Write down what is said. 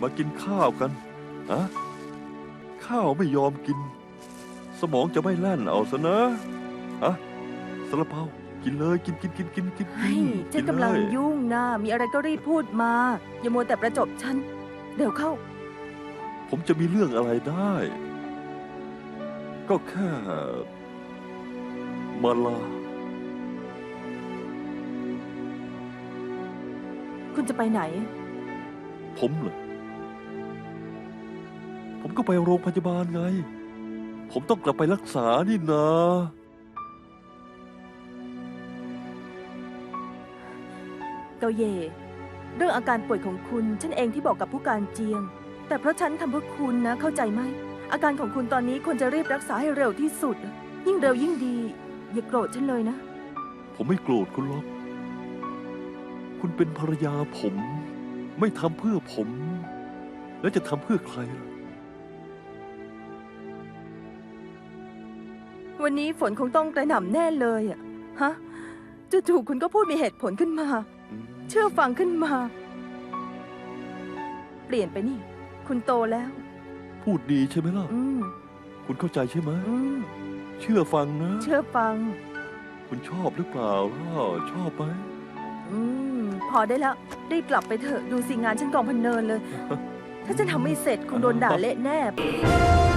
มากินข้าวกันอะข้าวไม่ยอมกิน สมองจะไม่แล่นเอาซะนะอะสละเปากินเลยกินกินกินกินกินเฮ้ยฉันเยกำลังยุ่งนะมีอะไรก็รีบพูดมา อย่ามัวแต่ประจบฉัน เดี๋ยวเข้า ผมจะมีเรื่องอะไรได้ ก็แค่มาลา คุณจะไปไหน ผมเหรอผมก็ไปโรงพยาบาลไง ผมต้องกลับไปรักษานี่นาเกาเย่เรื่องอาการป่วยของคุณ ฉันเองที่บอกกับผู้การเจียง แต่เพราะฉันทำเพื่อคุณนะ เข้าใจไหม อาการของคุณตอนนี้ควรจะรีบรักษาให้เร็วที่สุด ยิ่งเร็วยิ่งดี อย่าโกรธฉันเลยนะ ผมไม่โกรธคุณหรอก คุณเป็นภรรยาผม ไม่ทำเพื่อผม แล้วจะทำเพื่อใครล่ะวันนี้ฝนคงต้องกระหน่ำแน่เลยอะฮะจู่ๆคุณก็พูดมีเหตุผลขึ้นมา อืมเชื่อฟังขึ้นมา เปลี่ยนไปนี่ คุณโตแล้ว พูดดีใช่ไหมล่ะ อืมคุณเข้าใจใช่ไหมอืมเชื่อฟังนะ เชื่อฟัง คุณชอบหรือเปล่าล่ะชอบไหม อืม พอได้แล้วรีบกลับไปเถอะดูสิงานฉันกองพันเนินเลย ถ้าฉันทำไม่เสร็จคงโดนด่าเละแน่笑